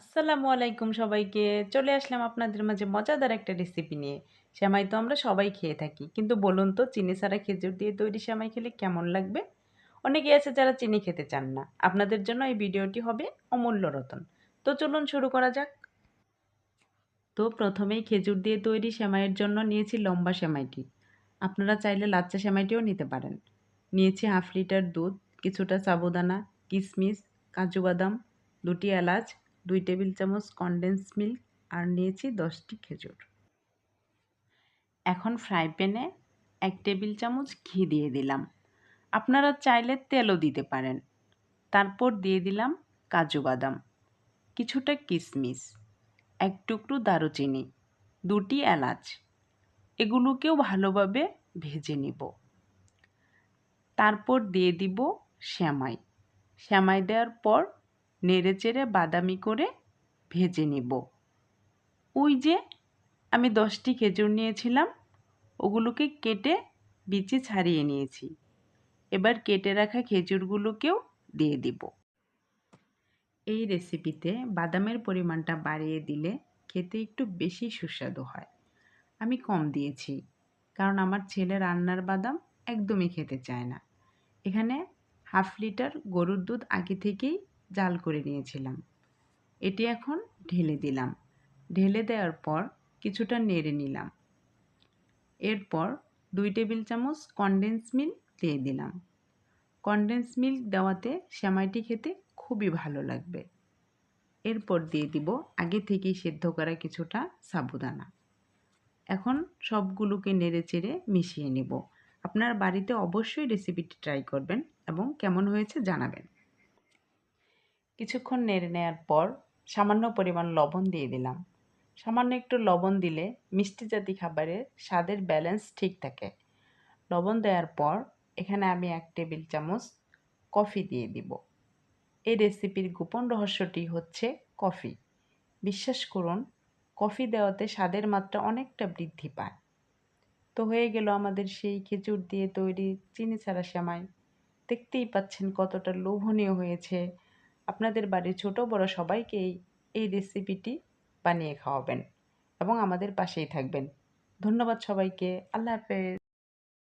আসসালামু আলাইকুম সবাইকে। চলে আসলাম আপনাদের মাঝে মজাদার একটা রেসিপি নিয়ে। সেমাই তো আমরা সবাই খেয়ে থাকি। কিন্তু বলুন তো, চিনি ছাড়া খেজুর দিয়ে তৈরি সেমাই খেলে কেমন লাগবে? অনেকে আছে যারা চিনি খেতে চান না। আপনাদের জন্য এই ভিডিওটি হবে অমূল্য রতন। তো চলুন শুরু করা যাক। তো প্রথমেই খেজুর দিয়ে তৈরি সেমাইয়ের জন্য নিয়েছি লম্বা সেমাইটি। আপনারা চাইলে লাচ্চা সেমাইটিও নিতে পারেন। নিয়েছি হাফ লিটার দুধ, কিছুটা সাবুদানা কিশমিশ কাজু বাদাম, দুটি এলাচ দুই টেবিল চামচ কনডেন্স মিল্ক আর নিয়েছি দশটি খেজুর। এখন ফ্রাই প্যানে এক টেবিল চামচ ঘি দিয়ে দিলাম। আপনারা চাইলে তেলও দিতে পারেন। তারপর দিয়ে দিলাম কাজু বাদাম। কিছুটা কিশমিশ এক টুকরো দারুচিনি, দুটি এলাচ। এগুলোকেও ভালোভাবে ভেজে নিব। তারপর দিয়ে দিব শ্যামাই শ্যামাই দেওয়ার পর নেড়েচেড়ে বাদামি করে ভেজে নিব। ওই যে আমি দশটি খেজুর নিয়েছিলাম, ওগুলোকে কেটে বিচি ছাড়িয়ে নিয়েছি। এবার কেটে রাখা খেজুরগুলোকেও দিয়ে দিব। এই রেসিপিতে বাদামের পরিমাণটা বাড়িয়ে দিলে খেতে একটু বেশি সুস্বাদু হয়। আমি কম দিয়েছি, কারণ আমার ছেলে রান্নার বাদাম একদমই খেতে চায় না। এখানে হাফ লিটার গরুর দুধ আগে থেকেই জাল করে নিয়েছিলাম। এটি এখন ঢেলে দিলাম। ঢেলে দেওয়ার পর কিছুটা নেড়ে নিলাম। এরপর দুই টেবিল চামচ কনডেন্স মিল্ক দিয়ে দিলাম। কনডেন্স মিল্ক দেওয়াতে সেমাইটি খেতে খুবই ভালো লাগবে। এরপর দিয়ে দিব আগে থেকেই সেদ্ধ করা কিছুটা সাবুদানা। এখন সবগুলোকে নেড়ে চেড়ে মিশিয়ে নিব। আপনার বাড়িতে অবশ্যই রেসিপিটি ট্রাই করবেন এবং কেমন হয়েছে জানাবেন। কিছুক্ষণ নেড়ে নেওয়ার পর সামান্য পরিমাণ লবণ দিয়ে দিলাম। সামান্য একটু লবণ দিলে মিষ্টি জাতি খাবারের স্বাদের ব্যালেন্স ঠিক থাকে। লবণ দেওয়ার পর এখানে আমি এক টেবিল চামচ কফি দিয়ে দিব। এই রেসিপির গোপন রহস্যটি হচ্ছে কফি। বিশ্বাস করুন, কফি দেওয়াতে স্বাদের মাত্রা অনেকটা বৃদ্ধি পায়। তো হয়ে গেল আমাদের সেই খেজুর দিয়ে তৈরি চিনি ছাড়া সেমাই। দেখতেই পাচ্ছেন কতটা লোভনীয় হয়েছে। আপনাদের বাড়ির ছোট বড় সবাইকে এই রেসিপিটি বানিয়ে খাওয়াবেন এবং আমাদের পাশেই থাকবেন। ধন্যবাদ সবাইকে। আল্লাহ হাফেজ।